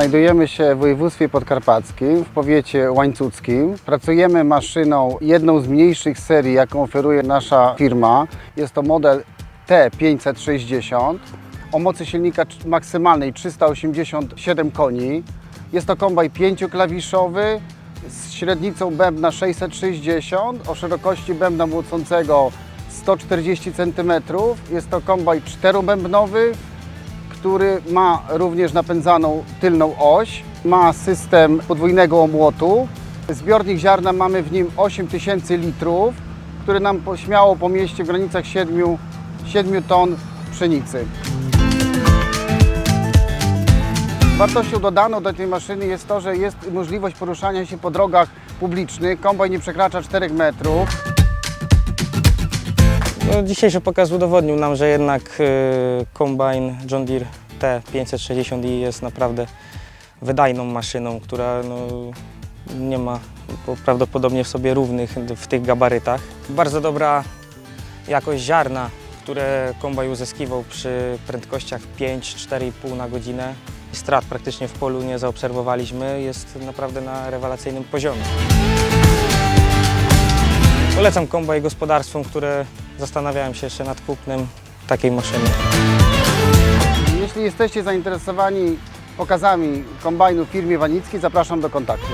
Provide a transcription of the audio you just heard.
Znajdujemy się w województwie podkarpackim, w powiecie łańcuckim. Pracujemy maszyną, jedną z mniejszych serii, jaką oferuje nasza firma. Jest to model T560 o mocy silnika maksymalnej 387 koni. Jest to kombaj pięcioklawiszowy z średnicą bębna 660 o szerokości bębna młocącego 140 cm. Jest to kombaj czterobębnowy, który ma również napędzaną tylną oś. Ma system podwójnego omłotu. Zbiornik ziarna mamy w nim 8000 litrów, który nam śmiało pomieści w granicach 7, 7 ton pszenicy. Wartością dodaną do tej maszyny jest to, że jest możliwość poruszania się po drogach publicznych. Kombaj nie przekracza 4 metrów. No, dzisiejszy pokaz udowodnił nam, że jednak y, kombajn John Deere T560i jest naprawdę wydajną maszyną, która no, nie ma po- prawdopodobnie w sobie równych w tych gabarytach. Bardzo dobra jakość ziarna, które kombaj uzyskiwał przy prędkościach 5-4,5 na godzinę. Strat praktycznie w polu nie zaobserwowaliśmy, jest naprawdę na rewelacyjnym poziomie. Polecam kombaj gospodarstwom, które zastanawiają się jeszcze nad kupnem takiej maszyny. Jeśli jesteście zainteresowani pokazami kombajnu w firmie Wanickiej, zapraszam do kontaktu.